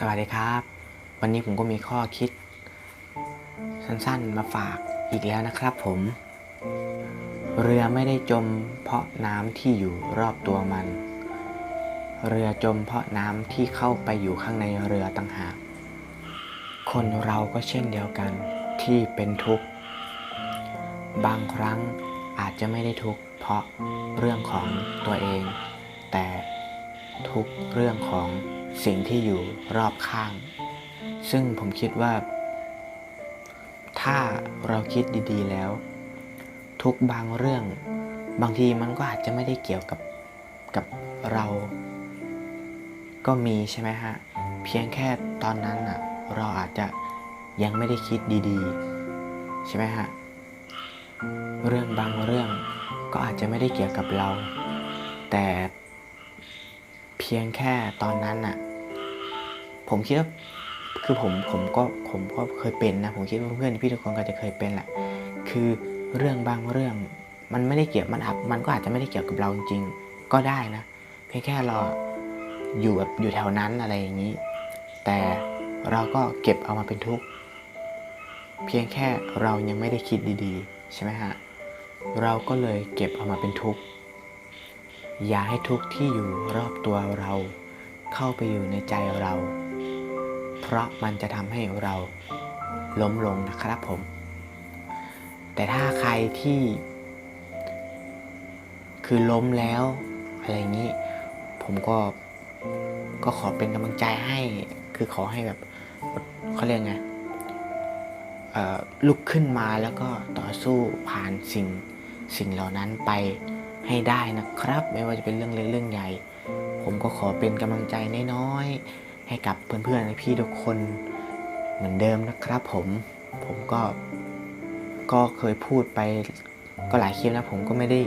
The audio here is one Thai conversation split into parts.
สวัสดีครับ วันนี้ผมก็มีข้อคิด สั้นๆมาฝากอีกแล้วนะครับผม เรือไม่ได้จมเพราะน้ำที่อยู่รอบตัวมัน เรือจมเพราะน้ำที่เข้าไปอยู่ข้างในเรือต่างหาก คนเราก็เช่นเดียวกันที่เป็นทุกข์ บางครั้งอาจจะไม่ได้ทุกข์เพราะเรื่องของตัวเอง แต่ทุกข์เรื่องของ สิ่งที่อยู่รอบข้าง ซึ่งผมคิดว่า ถ้าเราคิดดีๆแล้ว ทุกบางเรื่อง บางทีมันก็อาจจะไม่ได้เกี่ยวกับกับเรา ก็มีใช่ไหมฮะ เพียงแค่ตอนนั้นอะ เราอาจจะยังไม่ได้คิดดีๆ ใช่ไหมฮะ เรื่องบางเรื่องก็อาจจะไม่ได้เกี่ยวกับเรา แต่เพียงแค่ตอนนั้นน่ะ ผมคิดว่าคือผมผมก็ผมก็เคยเป็นนะ ผมคิดว่าเพื่อนพี่ทุกคนก็จะเคยเป็นแหละ คือเรื่องบางเรื่อง มันไม่ได้เกี่ยวมันอาจมันก็อาจจะไม่ได้เกี่ยวกับเราจริงๆ ก็ได้นะ เพียงแค่เราอยู่แบบอยู่แถวนั้นอะไรอย่างนี้ แต่เราก็เก็บเอามาเป็นทุกข์เพียงแค่เรายังไม่ได้คิดดีๆ ใช่ไหมฮะ เราก็เลยเก็บเอามาเป็นทุกข์อย่าให้ทุกข์ที่อยู่รอบตัวเรา เข้าไปอยู่ในใจเรา เพราะมันจะทำให้เราล้มลงนะครับผม แต่ถ้าใครที่ คือล้มแล้วอะไรอย่างนี้ ผมก็ก็ขอเป็นกำลังใจให้ คือขอให้แบบเขาเรียกไงลุกขึ้นมาแล้วก็ต่อสู้ผ่านสิ่งสิ่งเหล่านั้นไปให้ได้นะครับ ไม่ว่าจะเป็นเรื่องเล็กเรื่องใหญ่ ผมก็ขอเป็นกำลังใจน้อยๆ ให้กับเพื่อนๆพี่ทุกคนเหมือนเดิมนะครับ ผมผมก็ก็เคยพูดไปก็หลายคลิปนะผมก็ไม่ได้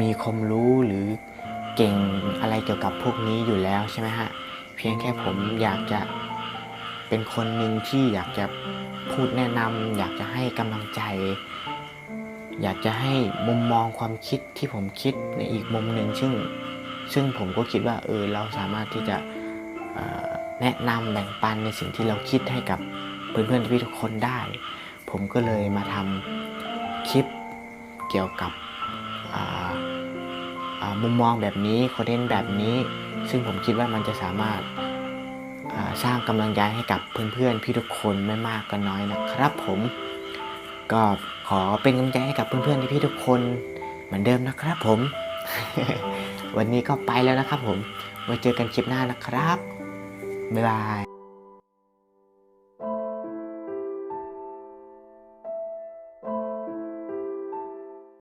มีความรู้หรือเก่งอะไรเกี่ยวกับพวกนี้อยู่แล้วใช่ไหมฮะเพียงแค่ผมอยากจะเป็นคนหนึ่งที่อยากจะพูดแนะนำอยากจะให้กำลังใจ อยากจะให้มุมมองความคิดที่ผมคิดในอีกมุมหนึ่งซึ่งซึ่งผมก็คิดว่าเออเราสามารถที่จะ แนะนำแบ่งปันในสิ่งที่เราคิดให้กับเพื่อนๆพี่ทุกคนได้ ผมก็เลยมาทำคลิปเกี่ยวกับมุมมองแบบนี้คอนเทนต์แบบนี้ ซึ่งผมคิดว่ามันจะสามารถาสร้างกำลังใจให้กับเพื่อนๆพี่ทุกคนไม่มากก็น้อยนะครับผมก็ขอเป็นกำลังใจให้กับเพื่อนๆพี่ทุกคนเหมือนเดิมนะครับผม วันนี้ก็ไปแล้วนะครับผมไว้เจอกันคลิปหน้านะครับ บ๊ายบาย